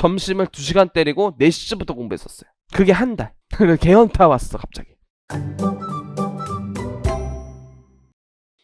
점심을 2시간 때리고 4시쯤부터 공부했었어요. 그게 한 달. 개연타 왔어 갑자기.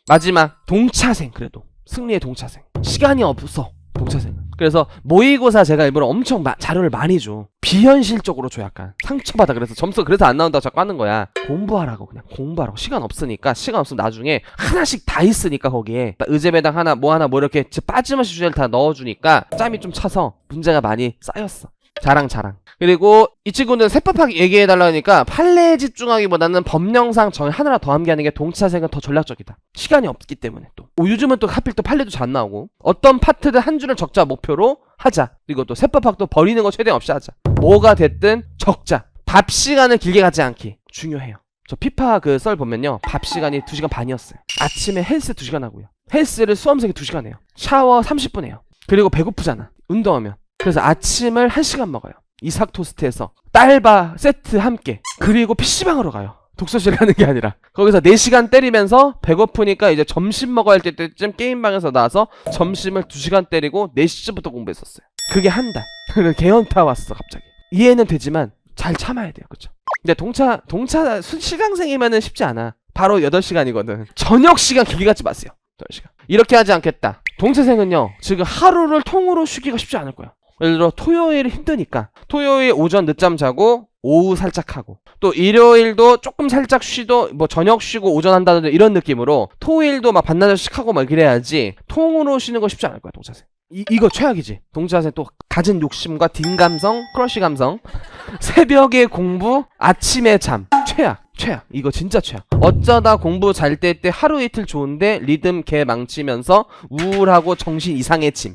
마지막 동차생 그래도 승리의 동차생 시간이 없어 동차생은 그래서 모의고사 제가 일부러 엄청 마- 자료를 많이 줘. 비현실적으로 줘 약간. 상처받아. 그래서 점수 그래서 안 나온다고 자꾸 하는 거야. 공부하라고 그냥. 공부하라고. 시간 없으니까 시간 없으면 나중에 하나씩 다 있으니까 거기에. 딱 의제배당 하나 뭐 하나 뭐 이렇게 빠짐없이 주제를 다 넣어주니까 짬이 좀 차서 문제가 많이 쌓였어 자랑 자랑. 그리고 이 친구는 세법학 얘기해달라니까 판례에 집중하기보다는 법령상 정 하나 더 암기하는 게 동차생은 더 전략적이다. 시간이 없기 때문에 또. 어, 요즘은 또 하필 또 판례도 잘 나오고. 어떤 파트든 한 줄을 적자 목표로 하자. 그리고 또 세법학도 버리는 거 최대한 없이 하자. 뭐가 됐든 적자. 밥 시간을 길게 가지 않기. 중요해요. 저 피파 그 썰 보면요. 밥 시간이 2시간 반이었어요. 아침에 헬스 2시간 하고요. 헬스를 수험생이 2시간 해요. 샤워 30분 해요. 그리고 배고프잖아. 운동하면 그래서 아침을 1시간 먹어요. 이삭 토스트에서 딸바 세트 함께. 그리고 PC방으로 가요. 독서실 가는 게 아니라. 거기서 4시간 때리면서 배고프니까 이제 점심 먹어야 할 때쯤 게임방에서 나와서 점심을 2시간 때리고 4시쯤부터 공부했었어요. 그게 한달. 그래서 개연타 왔어 갑자기. 이해는 되지만 잘 참아야 돼요 그쵸? 근데 동차 동차 수- 시강생이면은 쉽지 않아. 바로 8시간이거든. 저녁 시간 길게 갖지 마세요. 8시간. 이렇게 하지 않겠다. 동차생은요 지금 하루를 통으로 쉬기가 쉽지 않을 거야 예를 들어 토요일 힘드니까 토요일 오전 늦잠 자고 오후 살짝 하고 또 일요일도 조금 살짝 쉬도 뭐 저녁 쉬고 오전 한다든지 이런 느낌으로 토요일도 막 반나절씩 하고 막 그래야지 통으로 쉬는 거 쉽지 않을 거야 동차생 이, 이거 최악이지. 동차생 또 가진 욕심과 딘 감성 크러쉬 감성. 새벽에 공부 아침에 잠. 최악 최악. 이거 진짜 최악. 어쩌다 공부 잘 때 때 하루 이틀 좋은데 리듬 개 망치면서 우울하고 정신 이상해짐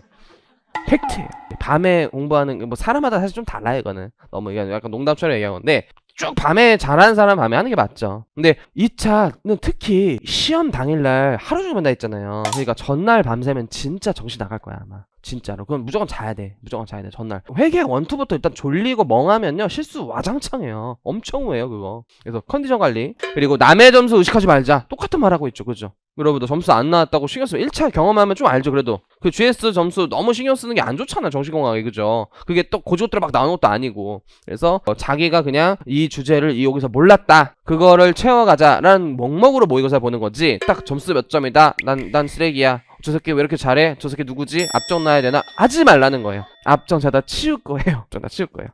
팩트예요. 밤에 공부하는 게뭐 사람마다 사실 좀 달라요 이거는 너무 이게 약간 농담처럼 얘기한 건데 쭉 밤에 잘하는 사람 밤에 하는 게 맞죠. 근데 이 차는 특히 시험 당일날 하루 종일 맨날 있잖아요. 그러니까 전날 밤새면 진짜 정신 나갈 거야 아마. 진짜로. 그건 무조건 자야 돼. 무조건 자야 돼. 전날. 회계 원투부터 일단 졸리고 멍하면요 실수 와장창해요. 엄청 후해요 그거. 그래서 컨디션 관리 그리고 남의 점수 의식하지 말자. 똑같은 말 하고 있죠, 그죠? 여러분도 점수 안 나왔다고 신경 쓰면 1차 경험하면 좀 알죠, 그래도. 그 GS 점수 너무 신경 쓰는 게 안 좋잖아, 정신건강에, 그죠? 그게 또 고지것대로 막 나오는 것도 아니고. 그래서 어, 자기가 그냥 이 주제를 이 여기서 몰랐다. 그거를 채워가자라는 목목으로 모의고사 보는 거지. 딱 점수 몇 점이다. 난, 난 쓰레기야. 저 새끼 왜 이렇게 잘해? 저 새끼 누구지? 앞정 놔야 되나? 하지 말라는 거예요. 앞정 자다 치울 거예요. 앞정 다 치울 거예요.